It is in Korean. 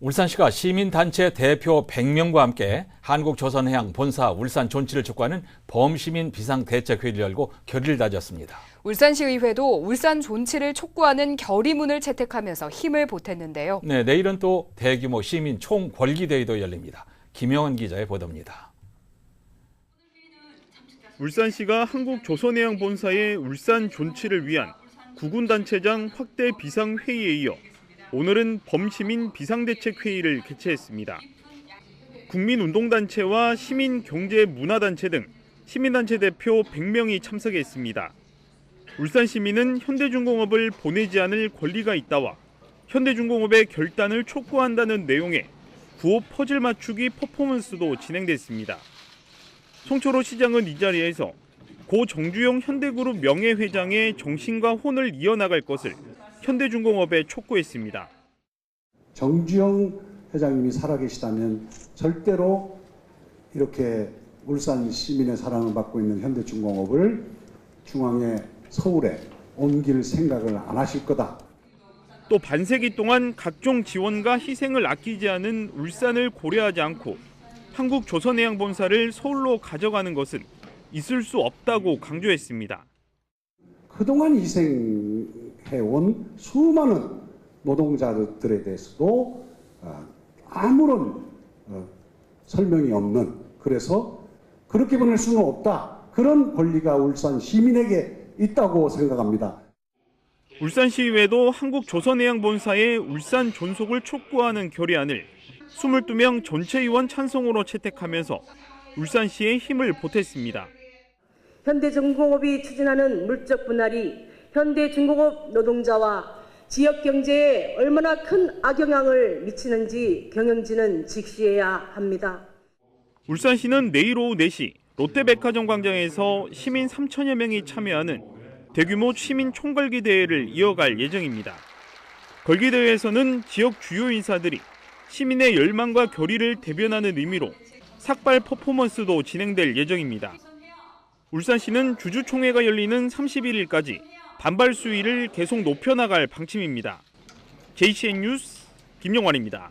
울산시가 시민단체 대표 100명과 함께 한국조선해양 본사 울산 존치를 촉구하는 범시민 비상대책회의를 열고 결의를 다졌습니다. 울산시의회도 울산 존치를 촉구하는 결의문을 채택하면서 힘을 보탰는데요. 네, 내일은 또 대규모 시민 총궐기대회도 열립니다. 김영원 기자의 보도입니다. 울산시가 한국조선해양본사의 울산 존치를 위한 구군단체장 확대 비상회의에 이어 오늘은 범시민 비상대책회의를 개최했습니다. 국민운동단체와 시민경제문화단체 등 시민단체 대표 100명이 참석했습니다. 울산 시민은 현대중공업을 보내지 않을 권리가 있다와 현대중공업의 결단을 촉구한다는 내용의 구호 퍼즐 맞추기 퍼포먼스도 진행됐습니다. 송철호 시장은 이 자리에서 고 정주영 현대그룹 명예회장의 정신과 혼을 이어나갈 것을 현대중공업에 촉구했습니다. 정주영 회장님이 살아계시다면 절대로 이렇게 울산 시민의 사랑을 받고 있는 현대중공업을 중앙에 서울에 옮길 생각을 안 하실 거다. 또 반세기 동안 각종 지원과 희생을 아끼지 않은 울산을 고려하지 않고 한국 조선해양본사를 서울로 가져가는 것은 있을 수 없다고 강조했습니다. 그동안 희생 해온 수많은 노동자들에 대해서도 아, 아무런 어, 설명이 없는 그래서 그렇게 보낼 수는 없다. 그런 권리가 울산 시민에게 있다고 생각합니다. 울산시의회도 한국조선해양본사의 울산 존속을 촉구하는 결의안을 22명 전체 의원 찬성으로 채택하면서 울산시의 힘을 보탰습니다. 현대중공업이 추진하는 물적 분할이 현대 중공업 노동자와 지역 경제에 얼마나 큰 악영향을 미치는지 경영진은 직시해야 합니다. 울산시는 내일 오후 4시 롯데백화점 광장에서 시민 3천여 명이 참여하는 대규모 시민 총궐기 대회를 이어갈 예정입니다. 걸기 대회에서는 지역 주요 인사들이 시민의 열망과 결의를 대변하는 의미로 삭발 퍼포먼스도 진행될 예정입니다. 울산시는 주주총회가 열리는 31일까지 반발 수위를 계속 높여나갈 방침입니다. JCN 뉴스 김영환입니다.